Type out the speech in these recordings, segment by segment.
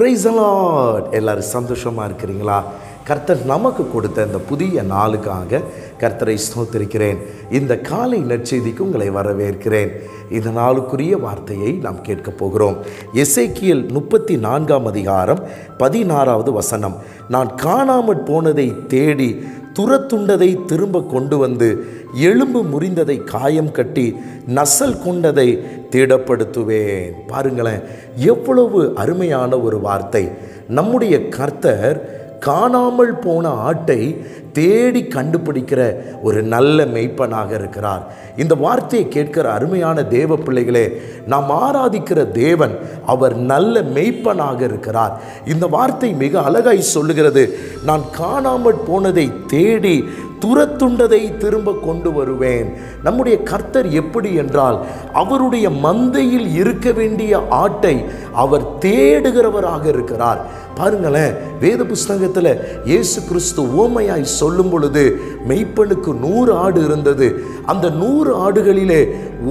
Price allot எல்லோரும் சந்தோஷமாக இருக்கிறீங்களா? கர்த்தர் நமக்கு கொடுத்த இந்த புதிய நாளுக்காக கர்த்தரை ஸ்தோத்திருக்கிறேன். இந்த காலை நற்செய்திக்கு உங்களை வரவேற்கிறேன். இந்த நாளுக்குரிய வார்த்தையை நாம் கேட்கப் போகிறோம். எசைக்கியல் முப்பத்தி நான்காம் அதிகாரம் பதினாறாவது வசனம். நான் காணாமற் போனதை தேடி துரத்துண்டதை திரும்ப கொண்டு வந்து எலும்பு முறிந்ததை காயம் கட்டி நசல் கொண்டதை திடப்படுத்துவேன். பாருங்களேன் எவ்வளவு அருமையான ஒரு வார்த்தை. நம்முடைய கர்த்தர் காணாமல் போன ஆட்டை தேடி கண்டுபிடிக்கிற ஒரு நல்ல மெய்ப்பனாக இருக்கிறார். இந்த வார்த்தையை கேட்கிற அருமையான தேவ பிள்ளைகளே நாம் ஆராதிக்கிற தேவன் அவர் நல்ல மெய்ப்பனாக இருக்கிறார். இந்த வார்த்தை மிக அழகாய் சொல்லுகிறது. நான் காணாமல் போனதை தேடி துரத்துண்டதை திரும்ப கொண்டு வருவேன். நம்முடைய கர்த்தர் எப்படி என்றால் அவருடைய மந்தையில் இருக்க வேண்டிய ஆட்டை அவர் தேடுகிறவராக இருக்கிறார். பாருங்களேன் வேத புஸ்தகத்தில் இயேசு கிறிஸ்து ஓமையாய் சொல்லும் பொழுது மெய்ப்பனுக்கு நூறு ஆடு இருந்தது. அந்த நூறு ஆடுகளிலே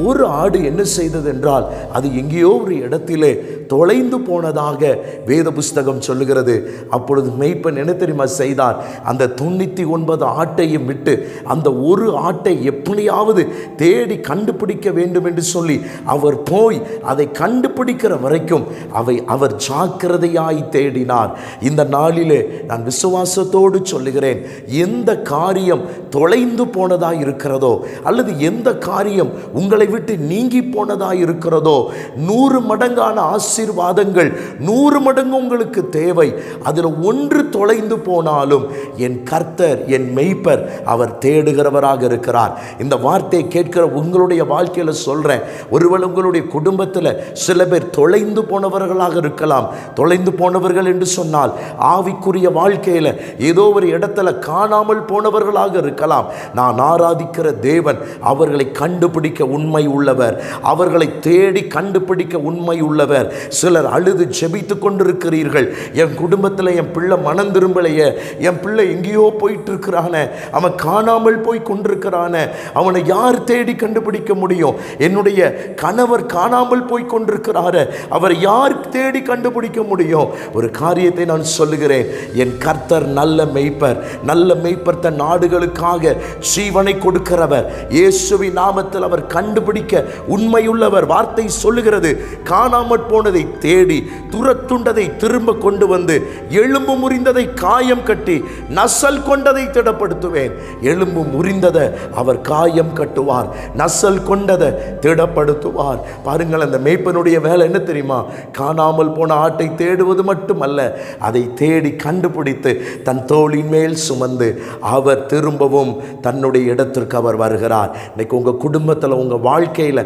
ஒரு ஆடு என்ன செய்தது என்றால் அது எங்கேயோ ஒரு இடத்திலே தொலைந்து போனதாக வேத புஸ்தகம் சொல்லுகிறது. அப்பொழுது மெய்ப்பன் என்ன தெரியுமா செய்தார்? அந்த தொண்ணூற்றி ஒன்பது ஆட்டையும் விட்டு அந்த ஒரு ஆட்டை எப்படியாவது தேடி கண்டுபிடிக்க வேண்டும் என்று சொல்லி அவர் போய் அதை கண்டுபிடிக்கிற வரைக்கும் அவை அவர் ஜாக்கிரதையாய் தேடினார். இந்த நாளிலே நான் விசுவாசத்தோடு சொல்லுகிறேன் எந்த காரியம் தொலைந்து போனதாக இருக்கிறதோ அல்லது எந்த காரியம் உங்களை விட்டு நீங்கி போனதாக இருக்கிறதோ நூறு மடங்கான ஆசீர்வாதங்கள் நூறு மடங்கு உங்களுக்கு தேவை. அதில் ஒன்று தொலைந்து போனாலும் என் கர்த்தர் என் மெய்ப்பர் அவர் தேடுகிறவராக இருக்கிறார். இந்த வார்த்தையை கேட்கிற உங்களுடைய வாழ்க்கையில் சொல்கிறேன் ஒருவர் உங்களுடைய குடும்பத்தில் சில பேர் தொலைந்து போனவர்களாக இருக்கலாம். தொலைந்து போனவர்கள் என்று சொன்னால் ஆவிக்குரிய வாழ்க்கையில் ஏதோ ஒரு இடத்துல காணாமல் போனவர்களாக இருக்கலாம். நான் ஆராதிக்கிற தேவன் அவர்களை கண்டுபிடிக்க உண்மை உள்ளவர். அவர்களை தேடி கண்டுபிடிக்க உண்மை உள்ளவர். சிலர் அழுது ஜெபித்து கொண்டிருக்கிறீர்கள். என் குடும்பத்தில் என் பிள்ளை மனம் திரும்பலையே. என் பிள்ளை எங்கேயோ போயிட்டு இருக்கிறானே அவன் காணாமல் போய் கொண்டிருக்கிறான. அவனை யார் தேடி கண்டுபிடிக்க முடியும்? என்னுடைய கணவர் காணாமல் போய் கொண்டிருக்கிறாரு. அவர் யார் தேடி கண்டுபிடிக்க முடியும்? ஒரு காரியத்தை நான் சொல்லுகிறேன். என் கர்த்தர் நல்ல மெய்ப்பர். நல்ல மெய்ப்பர் தன் நாடுகளுக்காக ஜீவனை கொடுக்கிறவர். இயேசுவி நாமத்தில் அவர் கண்டுபிடிக்க உண்மையுள்ளவர். வார்த்தை சொல்லுகிறது. காணாமற் போனதை தேடி துரத்துண்டதை திரும்ப கொண்டு வந்து எலும்பு முறிந்ததை காயம் கட்டி நசல் கொண்டதை திடப்படுத்துவேன். எலும்பு முறிந்ததை அவர் காயம் கட்டுவார் நசல் கொண்டதை திடப்படுத்துவார். பாருங்கள் அந்த மேய்ப்பனுடைய வேலை என்ன தெரியுமா? காணாமல் போன ஆட்டை தேடுவது மட்டுமல்ல அதை தேடி கண்டுபிடித்து தன் தோளின் மேல் சுமந்து அவர் திரும்பவும் தன்னுடைய இடத்திற்கு அவர் வருகிறார். இன்னைக்கு உங்கள் குடும்பத்தில் உங்கள் வாழ்க்கையில்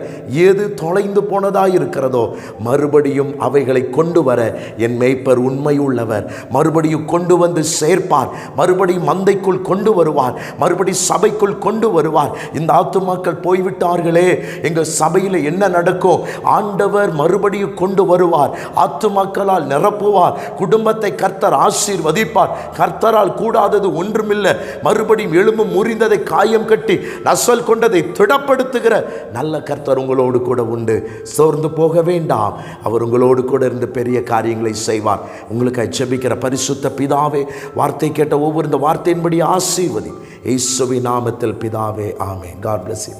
எது தொலைந்து போனதாக இருக்கிறதோ மறுபடியும் அவைகளை கொண்டு வர என் மேய்ப்பர் உண்மையுள்ளவர். மறுபடியும் கொண்டு வந்து சேர்ப்பார். மறுபடியும் மந்தைக்குள் கொண்டு வருவார். மறுபடி சபைக்குள் கொண்டு வருவார். இந்த ஆத்துமாக்கள் போய்விட்டார்களே எங்கள் சபையில் என்ன நடக்கும் ஆண்டவர் மறுபடியும் கொண்டு வருவார். ஆத்துமாக்களால் நிரப்புவார். குடும்பத்தை கர்த்தர் ஆசீர்வதிப்பார். கர்த்தரால் கூடாதது ஒன்றுமில்லை. மறுபடியும் எலும்பு முறிந்ததை காயம் கட்டி நசல் கொண்டதை திடப்படுத்துகிற நல்ல கர்த்தர் உங்களோடு கூட உண்டு. சோர்ந்து போக வேண்டாம். அவர் உங்களோடு கூட இருந்து பெரிய காரியங்களை செய்வார். உங்களுக்கு அச்சபிக்கிற பரிசுத்த பிதாவே வார்த்தை கேட்ட ஒவ்வொரு இந்த வார்த்தையின்படி ஆசீர்வதி. இயேசுவின் நாமத்தில் பிதாவே ஆமே காட் பிளஸ் யூ